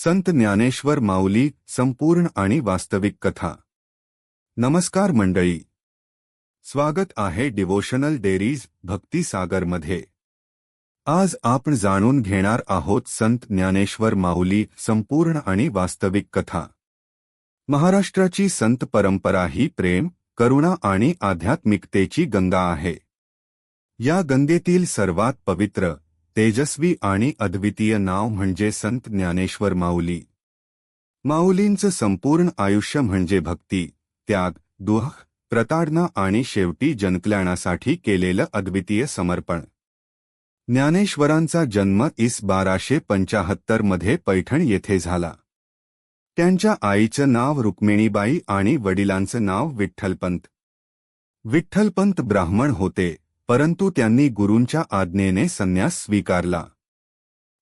संत ज्ञानेश्वर माऊली संपूर्ण आणि वास्तविक कथा. नमस्कार मंडळी. स्वागत आहे डिवोशनल डेरीज भक्तीसागरमध्ये आज आपण जाणून घेणार आहोत संत ज्ञानेश्वर माऊली संपूर्ण आणि वास्तविक कथा. महाराष्ट्राची संत परंपरा ही प्रेम करुणा आणि आध्यात्मिकतेची गंगा आहे. या गंगेतील सर्वात पवित्र तेजस्वी आणि अद्वितीय नाव म्हणजे संत ज्ञानेश्वर माऊली. माऊलींचं संपूर्ण आयुष्य म्हणजे भक्ती त्याग दुःख प्रताडना आणि शेवटी जनकल्याणासाठी केलेलं अद्वितीय समर्पण. ज्ञानेश्वरांचा जन्म इस बाराशे पंचाहत्तरमध्ये पैठण येथे झाला. त्यांच्या आईचं नाव रुक्मिणीबाई आणि वडिलांचं नाव विठ्ठलपंत. विठ्ठलपंत ब्राह्मण होते. परंतु त्यांनी गुरूंच्या आज्ञेने संन्यास स्वीकारला.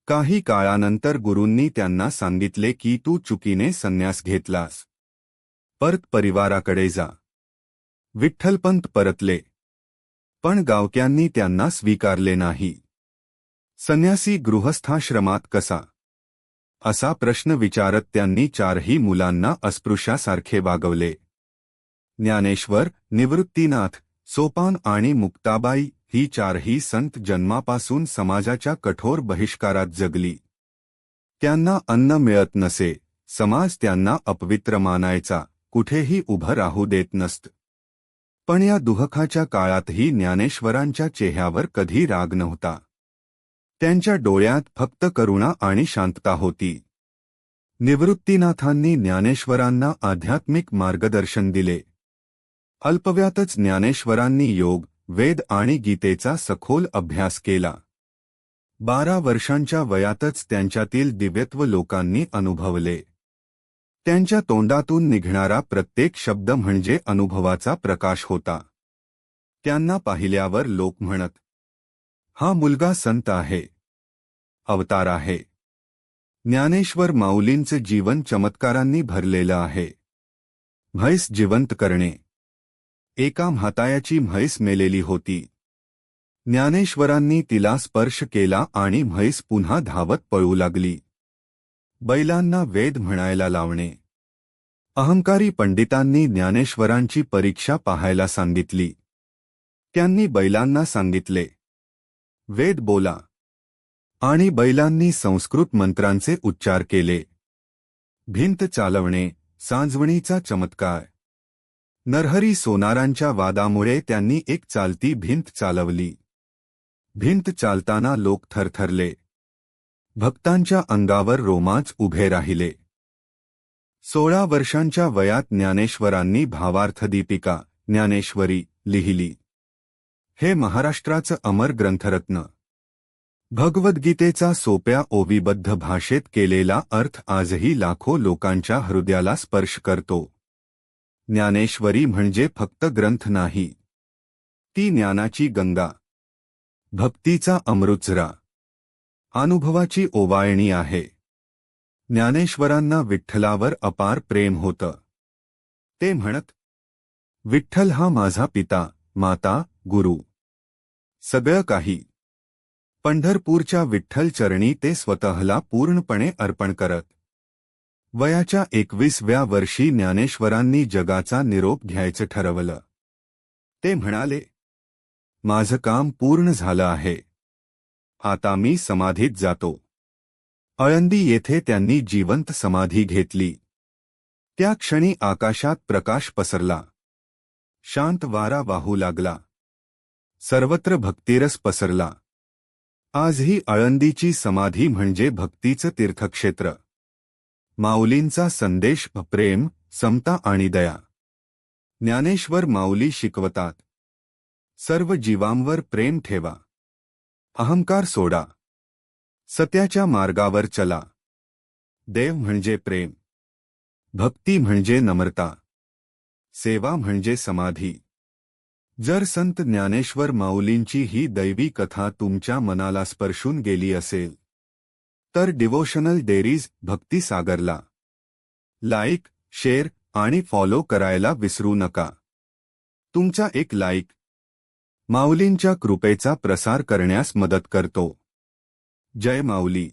काही काळानंतर गुरूंनी त्यांना सांगितले की तू चुकीने संन्यास घेतलास. परत परिवाराकडे जा. विठ्ठलपंत परतले. पण गावक्यांनी त्यांना स्वीकारले नाही. संन्यासी गृहस्थाश्रमात कसा? असा प्रश्न विचारत त्यांनी चारही मुलांना अस्पृश्यासारखे वागवले. ज्ञानेश्वर निवृत्तीनाथ सोपान आणि मुक्ताबाई ही चारही संत जन्मापासून समाजाच्या कठोर बहिष्कारात जगली. त्यांना अन्न मिळत नसे समाज त्यांना अपवित्र मानायचा कुठेही उभं राहू देत नसत. पण या दुहखाच्या काळातही ज्ञानेश्वरांच्या चेहऱ्यावर कधी राग नव्हता. त्यांच्या डोळ्यात फक्त करुणा आणि शांतता होती. निवृत्तीनाथांनी ज्ञानेश्वरांना आध्यात्मिक मार्गदर्शन दिले. अल्पव्यातच ज्ञानेश्वरांनी योग वेद आणि गीतेचा सखोल अभ्यास केला. बारा वर्षांच्या वयातच त्यांच्यातील दिव्यत्व लोकांनी अनुभवले. त्यांच्या तोंडातून निघणारा प्रत्येक शब्द म्हणजे अनुभवाचा प्रकाश होता. त्यांना पाहिल्यावर लोक म्हणत हा मुलगा संत आहे. अवतार आहे. ज्ञानेश्वर माऊलींचे जीवन चमत्कारांनी भरलेलं आहे. म्हैस जिवंत करणे. एका म्हातायाची म्हैस मेलेली होती. ज्ञानेश्वरांनी तिला स्पर्श केला आणि म्हैस पुन्हा धावत पळू लागली. बैलांना वेद म्हणायला लावणे. अहंकारी पंडितांनी ज्ञानेश्वरांची परीक्षा पाहायला सांगितली. त्यांनी बैलांना सांगितले. वेद बोला. आणि बैलांनी संस्कृत मंत्रांचे उच्चार केले. भिंत चालवणे सांजवणीचा चमत्कार. नरहरी सोनारांच्या वादामुळे त्यांनी एक चालती भिंत चालवली. भिंत चालताना लोक थरथरले. भक्तांच्या अंगावर रोमांच उभे राहिले. सोळा वर्षांच्या वयात ज्ञानेश्वरांनी भावार्थदीपिका ज्ञानेश्वरी लिहिली. हे महाराष्ट्राचं अमर ग्रंथरत्न. भगवद्गीतेचा सोप्या ओविबद्ध भाषेत केलेला अर्थ आजही लाखो लोकांच्या हृदयाला स्पर्श करतो. ज्ञानेश्वरी म्हणजे फक्त ग्रंथ नाही. ती ज्ञानाची गंगा. भक्तीचा अमृतझरा. अनुभवाची ओवाळणी आहे. ज्ञानेश्वरांना विठ्ठलावर अपार प्रेम होतं. ते म्हणत विठ्ठल हा माझा पिता माता गुरु. सगळं काही. पंढरपूरच्या विठ्ठल चरणी ते स्वतःला पूर्णपणे अर्पण करत. वयाच्या एकवीसव्या वर्षी ज्ञानेश्वरांनी जगाचा निरोप घ्यायचं ठरवलं. ते म्हणाले माझं काम पूर्ण झालं आहे. आता मी समाधीत जातो. अळंदी येथे त्यांनी जिवंत समाधी घेतली. त्या क्षणी आकाशात प्रकाश पसरला. शांत वारा वाहू लागला. सर्वत्र भक्तिरस पसरला. आजही आळंदीची समाधी म्हणजे भक्तीचं तीर्थक्षेत्र. माऊलींचा संदेश प्रेम समता आणि दया. ज्ञानेश्वर माऊली शिकवतात. सर्व जीवांवर प्रेम ठेवा. अहंकार सोडा. सत्याच्या मार्गावर चला. देव म्हणजे प्रेम. भक्ती म्हणजे नम्रता. सेवा म्हणजे समाधी. जर संत ज्ञानेश्वर माऊलींची ही दैवी कथा तुमच्या मनाला स्पर्शून गेली असेल तर डिवोशनल डेरीज भक्ती सागरला. लाईक शेअर आणि फॉलो करायला विसरू नका. तुमचा एक लाईक माऊलींच्या कृपेचा प्रसार करण्यास मदत करतो. जय माऊली.